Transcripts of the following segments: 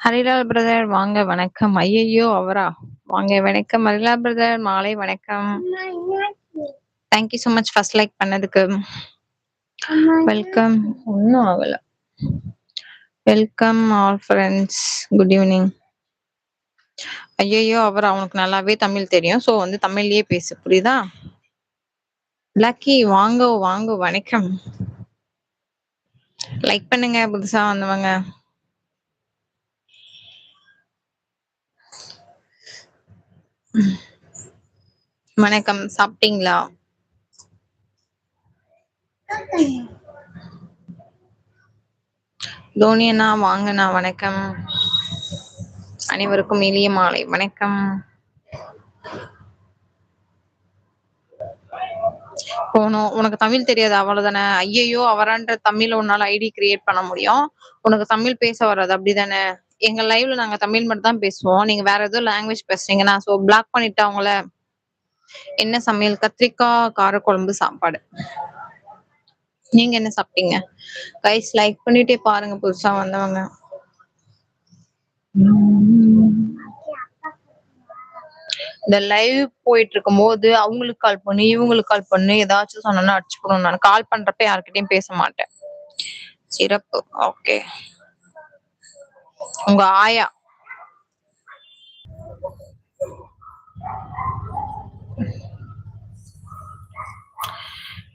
Harilal brother வாங்க வணக்கம். ஐயையோ அவரா? வாங்க வணக்கம் ஹரிலால் பிரதர் மாலை வணக்கம். Thank you so much first like பண்ணதுக்கு. வெல்கம். ஒன்னும் ஆகல. Welcome all friends. Good evening. ஐயையோ அவரா? அவனுக்கு நல்லாவே தமிழ் தெரியும். ஸோ வந்து தமிழ்லயே பேசு. புரியுதா? லக்கி வாங்க வாங்க வணக்கம். லைக் பண்ணுங்க புதுசா வந்தவங்க. வணக்கம். சாப்பிட்டீங்களா? தோனி அண்ணா வாங்கண்ணா வணக்கம். அனைவருக்கும் இனிய மாலை வணக்கம். போகணும் உனக்கு தமிழ் தெரியாது அவ்வளவுதானே? ஐயையோ அவரான்ற தமிழ்ல உன்னால ஐடி கிரியேட் பண்ண முடியும். உனக்கு தமிழ் பேச வராது அப்படிதானே? எங்க லைவ்ல நாங்க தமிழ் மட்டும் தான் பேசுவோம். நீங்க வேற ஏதோ லாங்குவேஜ் பேசுறீங்கன்னா சோ பிளாக் பண்ணிட்டு அவங்கள என்ன சமையல்? கத்திரிக்காய் காரக்குழம்பு சாப்பாடு. நீங்க என்ன சாப்பிட்டீங்க? கைஸ் லைக் பண்ணிட்டே பாருங்க புதுசா வந்தவங்க. இந்த லைவ் போயிட்டு இருக்கும்போது அவங்களுக்கு கால் பண்ணு இவங்களுக்கு கால் பண்ணு ஏதாச்சும் சொன்னா அடிச்சுக்கணும் நான் கால் பண்றப்ப யார்கிட்டயும் பேச மாட்டேன். சிறப்பு. ஓகே உங்க ஆயா.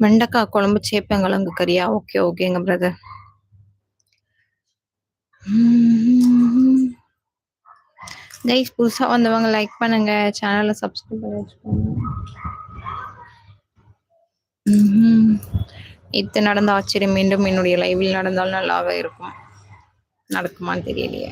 வெண்டைக்காய் குழம்பு சேப்பங்கிழங்கு கறியா ஓகே ஓகேங்க பிரதர் கைஸ் புதுசா வந்தவங்க லைக் பண்ணுங்க. சேனலை சப்ஸ்கிரைப் பண்ணி வச்சுக்கோங்க. இது நடந்த ஆச்சரியம். மீண்டும் என்னுடைய லைவில் நடந்தால் நல்லாவே இருக்கும். நடக்குமான்னு தெரியலையே.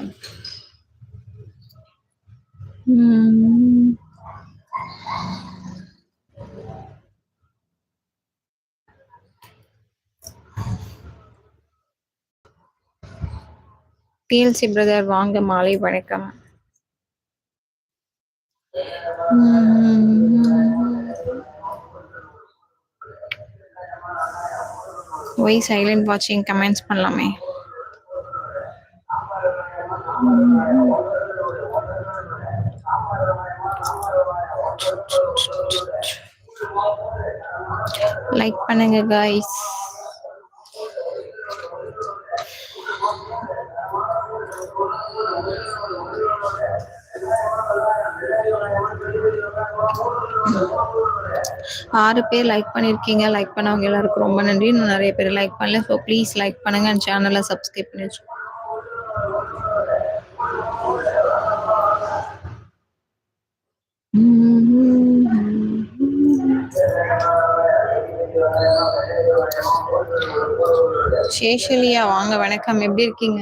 பிஎல்சி பிரதர் வாங்க மாலை வணக்கம். ஒய் சைலண்ட் வாட்சிங் கமெண்ட்ஸ் பண்ணலாமே. லைக் பண்ணுங்க காய்ஸ் ஆறு பேர் லைக் பண்ணிருக்கீங்க லைக் பண்ணவங்க எல்லாருக்கும் ரொம்ப நன்றி. இன்னும் நிறைய பேர் லைக் பண்ணல. ஸோ ப்ளீஸ் லைக் பண்ணுங்க. சேனலை சப்ஸ்கிரைப் பண்ணி வச்சு சேஷலியா வாங்க. வணக்கம். எப்படி இருக்கீங்க?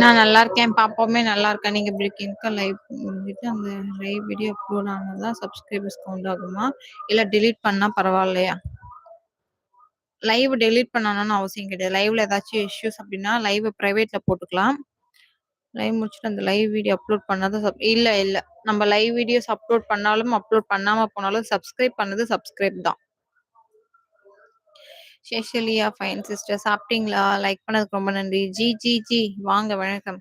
நான் நல்லா இருக்கேன் பாப்பாவுமே நல்லா இருக்கேன் நீங்க இப்படி இருக்கீங்க? லைவ் வந்துட்டு அந்த லைவ் வீடியோ அப்லோட் ஆனதா சப்ஸ்கிரைபர்ஸ் கவுண்ட் ஆகுமா? இல்ல டெலீட் பண்ணா பரவாயில்லையா? லைவ் டெலீட் பண்ணணும்னு அவசியம் கிடையாது. லைவ்ல ஏதாச்சும் இஷ்யூஸ் அப்படின்னா லைவ் பிரைவேட்ல போட்டுக்கலாம். லைவ் முடிச்சுட்டு அந்த லைவ் வீடியோ அப்லோட் பண்ணாதான் சப் இல்ல இல்ல. நம்ம லைவ் வீடியோஸ் அப்லோட் பண்ணாலும் அப்லோட் பண்ணாம போனாலும் சப்ஸ்கிரைப் பண்ணது சப்ஸ்கிரைப் தான். சேஷலியா ஃபைன் சிஸ்டர் சாப்பிட்டீங்களா? லைக் பண்ணதுக்கு ரொம்ப நன்றி. ஜி ஜி ஜி. வாங்க வணக்கம்.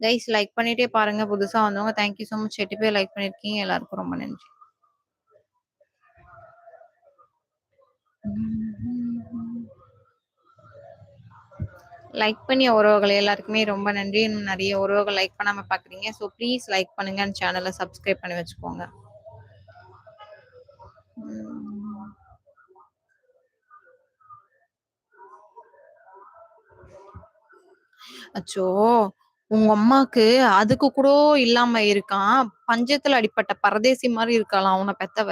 கைஸ் லைக் பண்ணிட்டே பாருங்க. புதுசா வந்தவங்க தேங்க்யூ ஸோ மச் எட்டு பேர் லைக் பண்ணிருக்கீங்க. எல்லாருக்கும் ரொம்ப நன்றி. லைக் பண்ணிய உறவுகள் எல்லாருக்குமே ரொம்ப நன்றி. இன்னும் நிறைய உறவுகள் லைக் பண்ணாம பாக்குறீங்க. ஸோ ப்ளீஸ் லைக் பண்ணுங்க. சேனலை சப்ஸ்கிரைப் பண்ணி வச்சுக்கோங்க. அச்சோ! உங்க அம்மாக்கு அதுக்கு கூட இல்லாம இருக்கான். பஞ்சத்துல அடிப்பட்ட பரதேசி மாதிரி இருக்கலாம் அவனை பெத்தவ.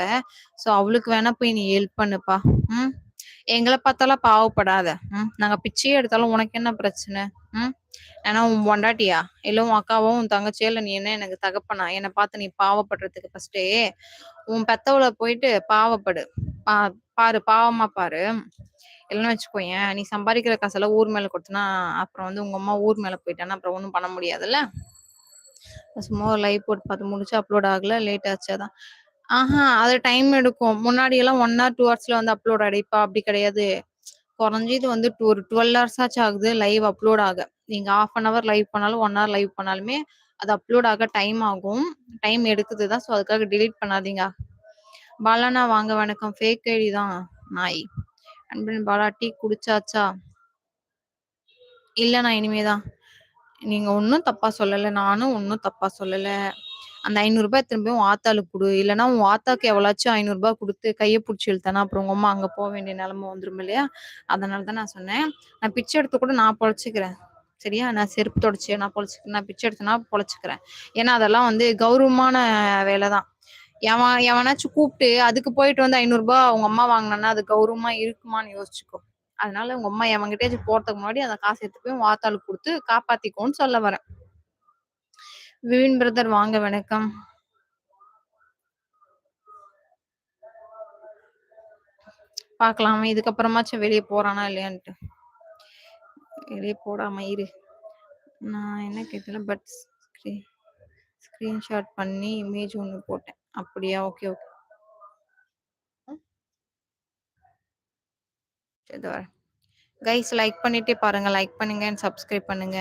சோ அவளுக்கு வேணா போய் நீ ஹெல்ப் பண்ணுப்பா. ம்? எங்களை பார்த்தாலும் பாவப்படாத. ம்? நாங்க பிச்சையே எடுத்தாலும் உனக்கு என்ன பிரச்சனை? ம்? ஏன்னா உன் பொண்டாட்டியா? இல்ல உன் அக்காவும் உன் தங்கச்சியோ இல்ல நீ என்ன எனக்கு தகப்பனா? என்னை பார்த்து நீ பாவப்படுறதுக்கு ஃபர்ஸ்டே உன் பெத்தவளை போயிட்டு பாவப்படு. பா பாரு பாவமா பாரு. இல்லைன்னு வச்சுக்கோயேன் நீ சம்பாதிக்கிற காசெல்லாம் ஊர் மேல கொடுத்தனா அப்புறம் வந்து உங்க அம்மா ஊர் மேல போயிட்டானா அப்புறம் ஒன்றும் பண்ண முடியாதுல்ல? சும்மா ஒரு லைவ் போட்டு பார்த்து முடிச்சு அப்லோட் ஆகல லேட் ஆச்சு அதான். ஆஹா அது டைம் எடுக்கும். முன்னாடி எல்லாம் ஒன் ஹவர் டூ ஹவர்ஸ்ல வந்து அப்லோட் அடைப்பா அப்படி கிடையாது. குறைஞ்சது வந்து டூ ஒரு டுவெல் ஹவர்ஸ் ஆச்சு ஆகுது லைவ் அப்லோட் ஆக. நீங்க ஹாஃப் அன் அவர் லைவ் பண்ணாலும் ஒன் ஹவர் லைவ் பண்ணாலுமே அது அப்லோட் ஆக டைம் ஆகும். டைம் எடுக்குதுதான் ஸோ அதுக்காக டிலீட் பண்ணாதீங்க. பாலாண்ணா வாங்க வணக்கம். ஃபேக் ஐடி தான். நாய். அன்பன் பாலா டீ குடிச்சாச்சா? இல்ல நான் இனிமேதான் நீங்க ஒன்னும் தப்பா சொல்லல நானும் ஒன்னும் தப்பா சொல்லல. அந்த ஐநூறு ரூபாய் திரும்பியும் உன் ஆத்தாளுக்கு கொடு. இல்லைன்னா உன் ஆத்தாக்கு எவ்வளாச்சும் ஐநூறு ரூபாய் கொடுத்து கையை பிடிச்சி இழுத்தனா அப்புறம் உங்க அம்மா அங்க போக வேண்டிய நிலைமை வந்துடும் இல்லையா? அதனாலதான் நான் சொன்னேன். நான் பிச்சை எடுத்து கூட நான் பொழைச்சிக்கிறேன். சரியா? நான் செருப்பு தொடச்சு நான் பொழைச்சிக்கிறேன் நான் பிச்சை எடுத்தனா பொழைச்சிக்கிறேன். ஏன்னா அதெல்லாம் வந்து கௌரவமான வேலைதான். எவன் எவனாச்சும் கூப்பிட்டு அதுக்கு போயிட்டு வந்து ஐநூறு ரூபாய் உங்க அம்மா வாங்கினா அது கௌரவமா இருக்குமான்னு யோசிச்சுக்கோ. அதனால உங்க அம்மா எவன்கிட்டயாச்சும் போறதுக்கு முன்னாடி அந்த காசு எடுத்து போய் வாத்தாள் கொடுத்து காப்பாத்திக்கோன்னு சொல்ல வரேன். விவின் பிரதர் வாங்க வணக்கம். பாக்கலாம் இதுக்கப்புறமாச்சும் வெளியே போறானா இல்லையான்ட்டு. வெளியே போடாம இரு. நான் என்ன கேட்டேன் பட் ஸ்க்ரீன் ஸ்க்ரீன்ஷாட் பண்ணி இமேஜ் ஒன்று போட்டேன். அப்படியா? Okay okay. சரி வரேன். கைஸ் லைக் பண்ணிட்டே பாருங்க. லைக் பண்ணுங்க அண்ட் சப்ஸ்கிரைப் பண்ணுங்க.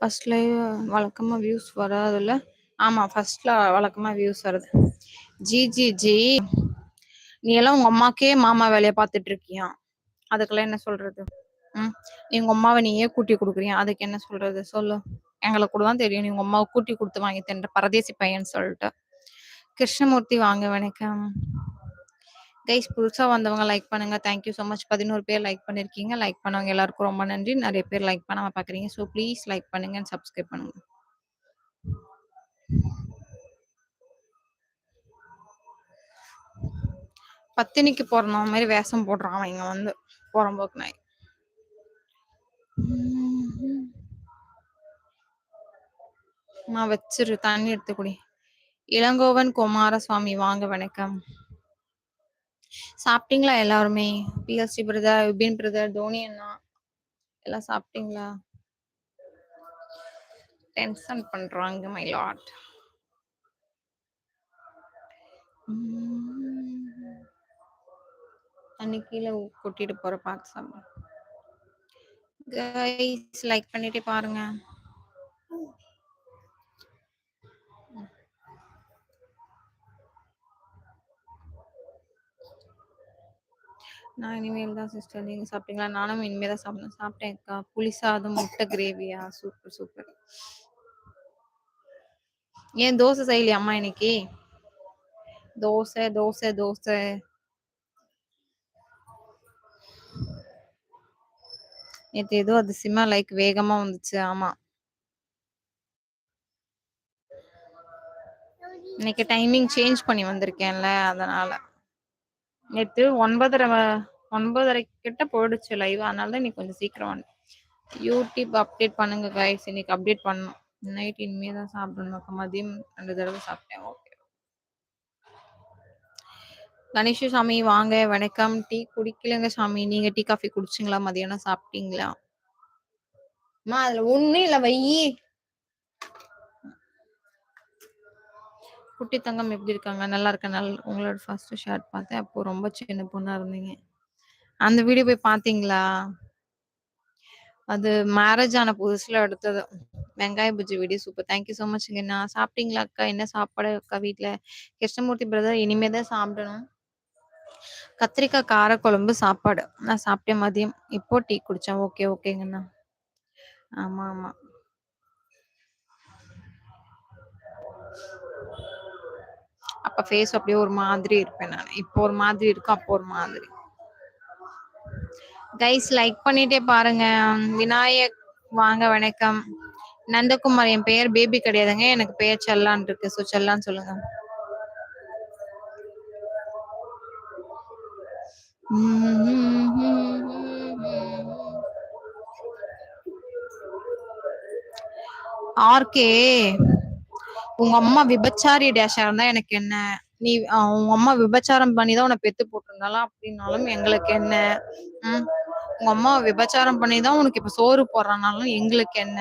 ஃபர்ஸ்ட் லைவ் வழக்கமா வியூஸ் வராதுல்ல? ஆமா ஃபர்ஸ்ட்ல வழக்கமா வியூஸ் வருது. ஜி ஜி ஜி நீ எல்லாம் உங்க அம்மாக்கே மாமா வேலையை பார்த்துட்டு இருக்கியா? அதுக்கெல்லாம் என்ன சொல்றது? ம் நீ உங்க அம்மாவை நீயே கூட்டி கொடுக்குறியா? அதுக்கு என்ன சொல்றது? சொல்லு. எங்களுக்கு கூட தான் தெரியும். நீ உங்க அம்மாவை கூட்டி கொடுத்து வாங்கி தின்ற பரதேசி பையன் சொல்லிட்டு. கிருஷ்ணமூர்த்தி வாங்க வணக்கம் கைஸ் புதுசா வந்தவங்க லைக் பண்ணுங்க. தேங்க்யூ ஸோ மச் பதினோரு பேர் லைக் பண்ணிருக்கீங்க. லைக் பண்ணவங்க எல்லாருக்கும் ரொம்ப நன்றி. நிறைய பேர் லைக் பண்ண பார்க்குறீங்க ஸோ ப்ளீஸ் லைக் பண்ணுங்க அண்ட் சப்ஸ்கிரைப் பண்ணுங்க. பத்தினிக்கு போறோம் மாதிரி வேஷம் போடுறான் அவன் இங்க வந்து. போறம்போக்கு நாய் நான் வச்சிரு. தண்ணி எடுத்து குடி. இளங்கோவன் குமாரசுவாமி வாங்க வணக்கம். சாப்பிட்டீங்களா எல்லாருமே? PST brother Vipin brother Dhoni அண்ணா? எல்லாம் சாப்பிட்டீங்களா? டென்ஷன் பண்றாங்க மை லாட் அன்னைக்கு கீழே கொட்டிட்டு போற பார்த்து சாப்பிடு. கைஸ் லைக் பண்ணிட்டே பாருங்க. நான் இனிமேல் தான் சிஸ்டர் நீங்க சாப்பிட்டீங்களா? நானும் இனிமேல் தான் சாப்பிடணும். சாப்பிட்டேன்க்கா புளி சாதம் முட்டை கிரேவியா சூப்பர் சூப்பர் ஏன் தோசை செய்யலையா அம்மா இன்னைக்கு? தோசை தோசை தோசை. நேற்று ஏதோ அதிசயமா லைக் வேகமா வந்துச்சு. ஆமா. இன்னைக்கு டைமிங் சேஞ்ச் பண்ணி வந்திருக்கேன்ல அதனால. நேற்று ஒன்பதரை ஒன்பதரை கிட்ட போயிடுச்சு லைவ் அதனால தான் இன்னைக்கு கொஞ்சம் சீக்கிரம் வந்து யூடியூப் அப்டேட் பண்ணுங்க கைஸ் இன்னைக்கு அப்டேட் பண்ணணும். நைட் இனிமே தான் சாப்பிடணும். மதியம் ரெண்டு தடவை சாப்பிட்டேன். ஓகே கணேஷ் சாமி வாங்க. வணக்கம். டீ குடிக்கலங்க சாமி. நீங்க டீ காஃபி குடிச்சிங்களா? மதியானம் சாப்பிட்டீங்களா? அம்மா அதுல ஒண்ணும் இல்ல வையி குட்டி தங்கம் எப்படி இருக்காங்க? நல்லா இருக்க நல் உங்களோட ஃபர்ஸ்ட் ஷார்ட் பார்த்தேன். அப்போ ரொம்ப சின்ன பொண்ணா இருந்தீங்க. அந்த வீடியோ போய் பாத்தீங்களா அது மேரேஜ் ஆன புதுசுல எடுத்தது. வெங்காய பூஜை video super thank you so மச்ங்க நான் சாப்பிட்டீங்களா அக்கா? என்ன சாப்பாடு அக்கா வீட்டுல கிருஷ்ணமூர்த்தி பிரதர் இனிமே தான் சாப்பிடணும். கத்திரிக்காய் காரக்குழம்பு சாப்பாடு. நான் சாப்பிட்டேன் மதியம். இப்போ டீ குடிச்சேன். ஓகே ஓகேங்கண்ணா ஆமா ஆமா. ஃபேஸ் அப்படியே ஒரு மாதிரி இருப்பேன் நான். இப்போ ஒரு மாதிரி இருக்கும் அப்போ ஒரு மாதிரி. கைஸ் லைக் பண்ணிட்டே பாருங்க. விநாயக் வாங்க வணக்கம். நந்தகுமார் என் பெயர் பேபி கிடையாதுங்க. எனக்கு பெயர் செல்லான் இருக்கு. ஸோ செல்லான்னு சொல்லுங்க. ஆர்கே. உங்க அம்மா விபச்சாரி டேஷா இருந்தா எனக்கு என்ன? நீ உங்க அம்மா விபச்சாரம் பண்ணிதான் உன்னை பெத்து போட்டிருந்தாலும் அப்படின்னாலும் எங்களுக்கு என்ன? உம் உங்க அம்மா விபச்சாரம் பண்ணிதான் உனக்கு இப்ப சோறு போடுறனாலும் எங்களுக்கு என்ன?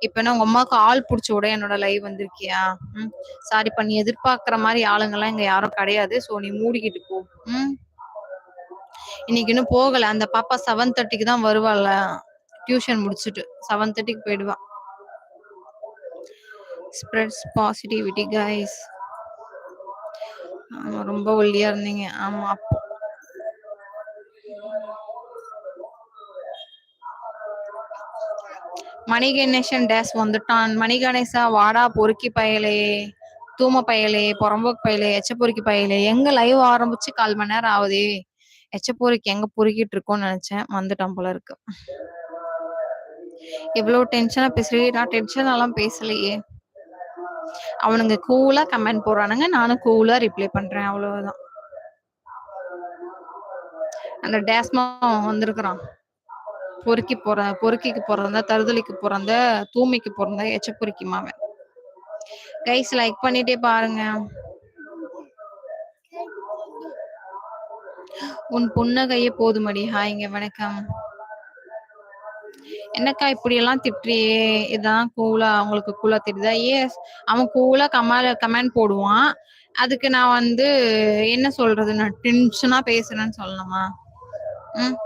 இப்ப என்ன உங்க அம்மாவுக்கு ஆள் புடிச்சு விட என்னோட லைவ் வந்திருக்கியா? உம் சாரி பண்ணி எதிர்பார்க்கிற மாதிரி ஆளுங்கெல்லாம் இங்க யாரும் கிடையாது. சோ நீ மூடிக்கிட்டு போ. உம் இன்னைக்கு இன்னும் போகல. அந்த பாப்பா செவன் தேர்ட்டிக்கு தான் வருவாள். டியூஷன் முடிச்சுட்டு. செவன் தேர்ட்டிக்கு போயிடுவா. ஸ்ப்ரெட்ஸ் பாசிட்டிவிட்டி கைஸ் ஆமா ரொம்ப ஒல்லியா இருந்தீங்க. ஆமா அப்போ. மணிகணேசன் டேஸ் வந்துட்டான். மணிகணேசா வாடா பொறுக்கி பயலே. தூம பயலே புறம்போக்கு பயலே எச்ச பொறுக்கி பயலே. எங்க லைவ் ஆரம்பிச்சு கால் மணி நேரம் ஆகுதே. எச்ச பொறுக்கி எங்க பொறுக்கிட்டு இருக்கோம்னு நினைச்சேன். வந்துட்டான் போல இருக்கு. இவ்வளவு டென்ஷனா பேசுறீ? நான் டென்ஷன் எல்லாம் பேசலையே. அவனுங்க கூலா கமெண்ட் போடுறானுங்க. நானும் கூலா ரிப்ளை பண்றேன். அவ்வளவுதான். அந்த டேஸ்மா வந்திருக்கிறான். பொறுக்கி போற பொறுக்கிக்கு பிறந்த தருதலிக்கு பிறந்த தூமைக்கு பிறந்த எச்ச பொறுக்கி மாவன் கைஸ் லைக் பண்ணிட்டே பாருங்க. உன் புன்னகையே போதுமடி. ஹாய்ங்க வணக்கம். என்னக்கா இப்படி எல்லாம் திட்டுறியே இதான் கூலா அவங்களுக்கு கூலா தெரியுதா? எஸ் அவன் கூலா கமெண்ட் கமெண்ட் போடுவான். அதுக்கு நான் வந்து என்ன சொல்றது? நான் டென்ஷனா பேசுறேன்னு சொல்லணுமா? ம்.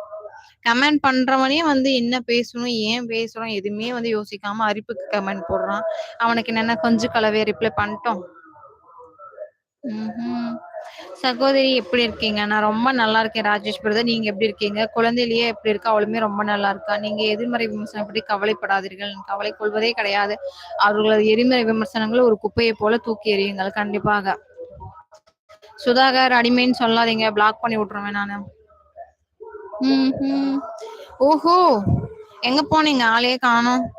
கமெண்ட் பண்றவனே வந்து என்ன பேசணும் ஏன் பேசுறோம் எதுவுமே வந்து யோசிக்காம அரிப்புக்கு கமெண்ட் போடுறான். அவனுக்கு என்னென்ன கொஞ்சம் கலவையை ரிப்ளை பண்ணிட்டோம். ம்ஹும். சகோதரி எப்படி இருக்கீங்க? நான் ரொம்ப நல்லா இருக்கேன் ராஜேஷ் பிரதர் நீங்க எப்படி இருக்கீங்க? குழந்தையிலேயே எப்படி இருக்கா? அவளுமே ரொம்ப நல்லா இருக்கா? நீங்க எதிர்மறை விமர்சனம் பற்றி கவலைப்படாதீர்கள். கவலை கொள்வதே கிடையாது. அவர்களது எதிர்மறை விமர்சனங்களை ஒரு குப்பையை போல தூக்கி எறியுங்கள். கண்டிப்பாக. சுதாகர் அடிமைன்னு சொல்லாதீங்க. பிளாக் பண்ணி விட்டுருவேன் நானு. ம்ஹும். ஓஹோ. எங்க போனீங்க? ஆளையே காணோம்.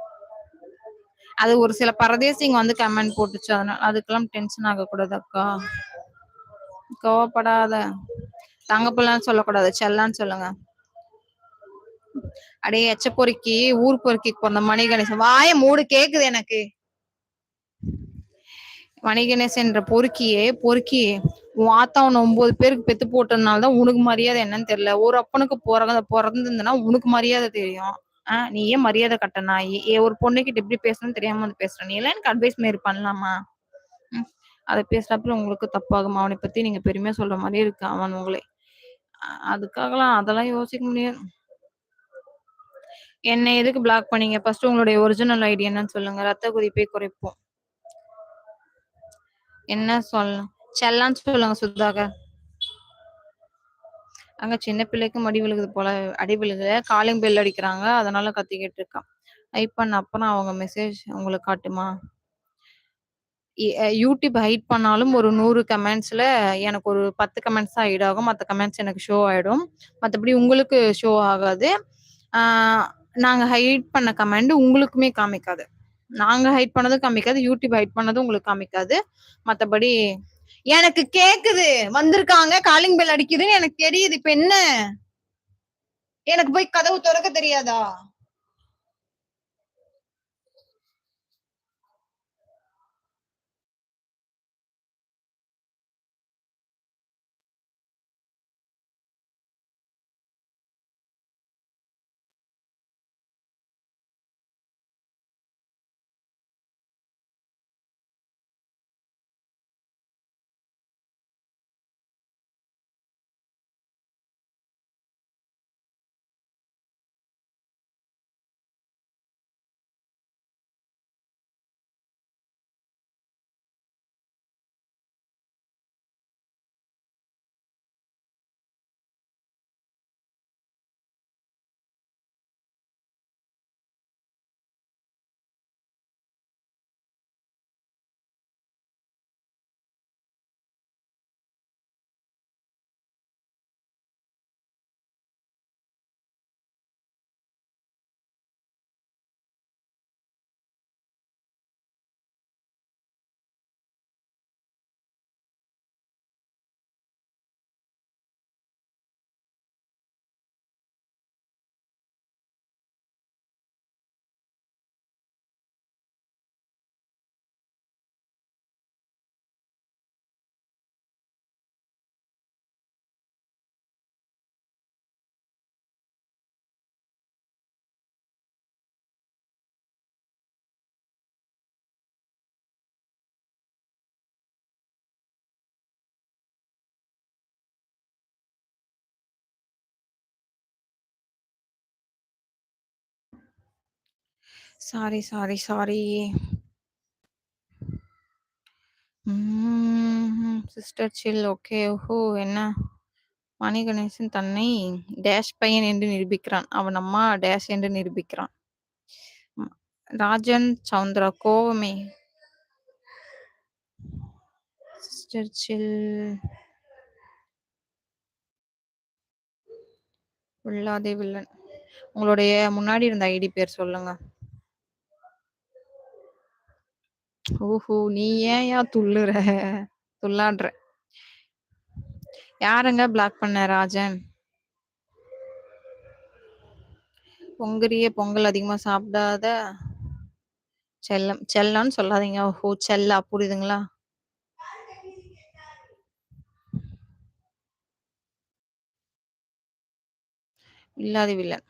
அது ஒரு சில பரதேசிங்க வந்து கமெண்ட் போட்டுச்சு. அதனால அதுக்கெல்லாம் டென்ஷன் ஆகக்கூடாது அக்கா. கோவப்படாத. தங்கப்பிள்ளைன்னு சொல்லக்கூடாது. செல்லான்னு சொல்லுங்க. அடே எச்ச பொறுக்கி ஊர் பொறுக்கி பிறந்த மணி கணேசன். வாய மூடு கேக்குது எனக்கு. மணிகணேசன்ற பொறுக்கியே பொறுக்கியே. உன் ஆத்தா ஒன்பது பேருக்கு பெத்து போட்டதுனால தான் உனக்கு மரியாதை என்னன்னு தெரியல. ஒரு அப்பனுக்கு பிறந்த பிறந்திருந்தனா உனக்கு மரியாதை தெரியும். ஆஹ் நீ ஏன் மரியாதை கட்ட ஏ ஒரு பொண்ணுகிட்ட எப்படி பேசணும்னு தெரியாம வந்து பேசுற. நீ எல்லாம் எனக்கு அட்வைஸ் மாரி பண்ணலாமா? அதை பேசுறப்ப உங்களுக்கு தப்பாகும். அவனை பத்தி நீங்க பெருமையா சொல்ற மாதிரி இருக்கு அவன் உங்களை. அதுக்காகலாம் அதெல்லாம் யோசிக்க முடியாது. என்ன எதுக்கு பிளாக் பண்ணீங்க? ஃபர்ஸ்ட் உங்களுடைய ஒரிஜினல் ஐடி என்னன்னு சொல்லுங்க. ரத்த குதிப்பை குறைப்போம். என்ன சொல்லணும் செல்லான்னு சொல்லுங்க சுதாகர். அங்க சின்ன பிள்ளைக்கு மடி விழுகுது போல அடி விழுகுல காலிங் பெல் அடிக்கிறாங்க. அதனால கத்திக்கிட்டு இருக்கான் டைப் பண்ண அப்புறம் அவங்க மெசேஜ் உங்களுக்கு காட்டுமா? யூடியூப் ஹைட் பண்ணாலும் ஒரு நூறு கமெண்ட்ஸ்ல எனக்கு ஒரு பத்து கமெண்ட்ஸ் தான் ஹைட் ஆகும். மற்ற கமெண்ட்ஸ் எனக்கு ஷோ ஆயிடும். மற்றபடி உங்களுக்கு ஷோ ஆகாது. நாங்கள் ஹைட் பண்ண கமெண்ட் உங்களுக்குமே காமிக்காது. நாங்கள் ஹைட் பண்ணதும் காமிக்காது. யூடியூப் ஹைட் பண்ணதும் உங்களுக்கு காமிக்காது. மற்றபடி எனக்கு கேக்குது. வந்திருக்காங்க. காலிங் பெல் அடிக்குதுன்னு எனக்கு தெரியுது. இப்ப என்ன? எனக்கு போய் கதவு திறக்க தெரியாதா? Sorry, sorry, sorry. Sister chill. Okay. ஓஹோ! என்ன? மணிகணேசன் தன்னை டேஷ் பையன் என்று நிரூபிக்கிறான். அவன் அம்மா டேஷ் என்று நிரூபிக்கிறான். ராஜன் சவுந்தரா கோவமே சிஸ்டர் சில். வில்லாதே வில்லன். உங்களுடைய முன்னாடி இருந்த ஐடி பேர் சொல்லுங்க. ஓஹோ! நீ ஏன்யா துள்ளுற? துள்ளாடுற. யாருங்க பிளாக் பண்ண ராஜன்? பொங்கரிய பொங்கல் அதிகமா சாப்பிடாத செல்லம். செல்லம்ன்னு சொல்லாதீங்க. ஓஹோ! செல்லா புரியுதுங்களா? வில்லாதி வில்லன்.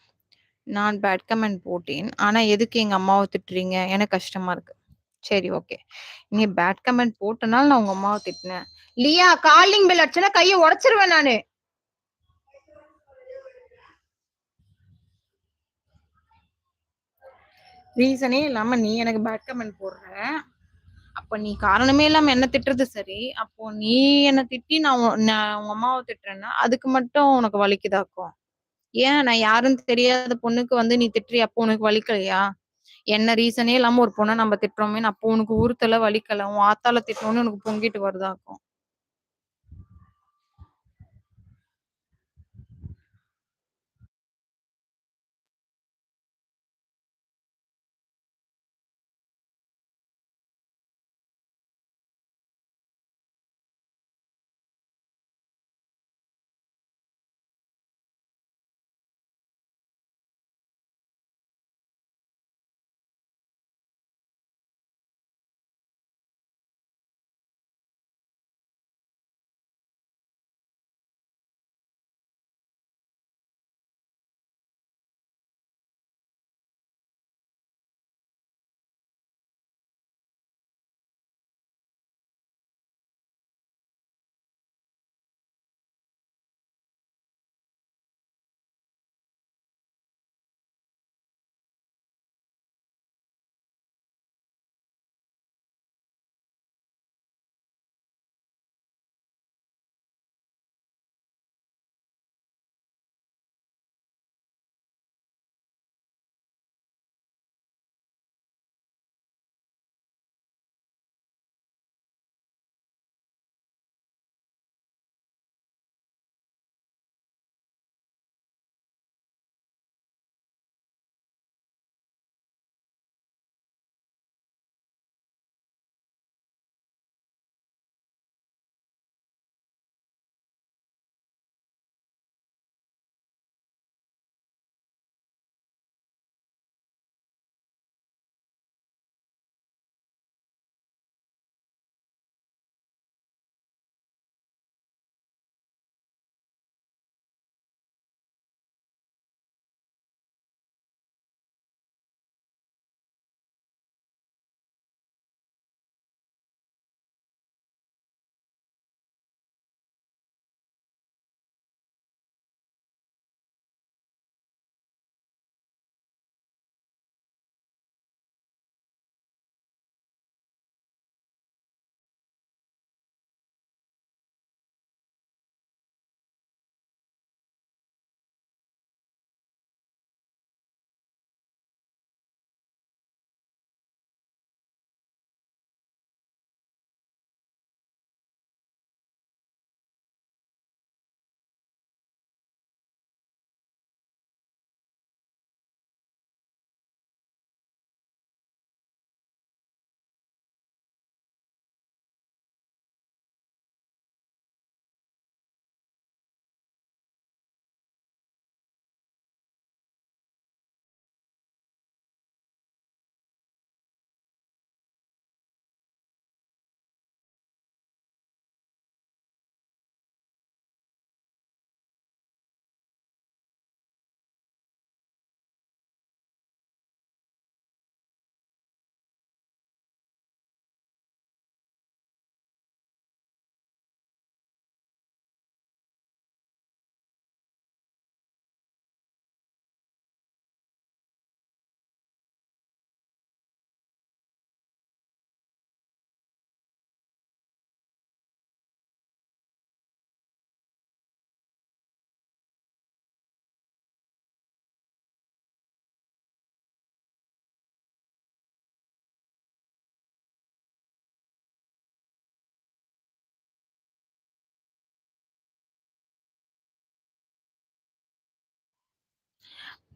நான் பேட் கமெண்ட் போட்டேன். ஆனா எதுக்கு எங்க அம்மாவ திட்டுறீங்க? எனக்கு கஷ்டமா இருக்கு. சரி ஓகே. நீ பேட் கமெண்ட் போட்டனால நான் உங்க அம்மாவை திட்டினேன். லியா காலிங் பெல் அடிச்சனா கைய உடைச்சிருவேன் நானு. ரீசனே இல்லாம நீ எனக்கு பேட் கமெண்ட் போடுற. அப்ப நீ காரணமே இல்லாம என்ன திட்டுறது சரி. அப்போ நீ என்ன திட்டி நான் நான் உங்க அம்மாவை திட்டுறேன்னா, அதுக்கு மட்டும் உனக்கு வலிக்குதாக்கும்? ஏன் நான் யாருன்னு தெரியாத பொண்ணுக்கு வந்து நீ திட்டுறிய அப்போ உனக்கு வலிக்கலையா? என்ன ரீசனே இல்லாம ஒரு பொண்ண நம்ம திட்டுறோமே அப்போ உனக்கு உறுத்தல, வலிக்கல. உன் ஆத்தால திட்டணும்னு உனக்கு பொங்கிட்டு வருதாக்கும்.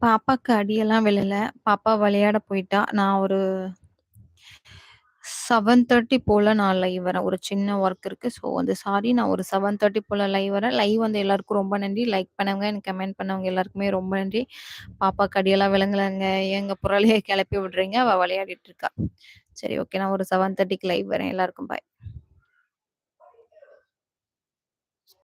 பாப்பாக்கு அடியெல்லாம் விழல. பாப்பா விளையாட போயிட்டா. நான் ஒரு 7:30 போல நான் லைவ் வரேன். ஒரு சின்ன ஒர்க் இருக்கு. ஸோ வந்து சாரி நான் ஒரு 7:30 போல லைவ் வரேன். லைவ் வந்த எல்லாருக்கும் ரொம்ப நன்றி. லைக் பண்ணவங்க, எனக்கு கமெண்ட் பண்ணவங்க எல்லாருக்குமே ரொம்ப நன்றி. பாப்பாக்கு அடியெல்லாம் விழுங்கலங்க. ஏங்க புரளைய கிளப்பி விடுறீங்க? அவ விளையாடிட்டு இருக்கா. சரி ஓகே. நான் ஒரு 7:30க்கு லைவ் வரேன். எல்லாருக்கும் பாய்.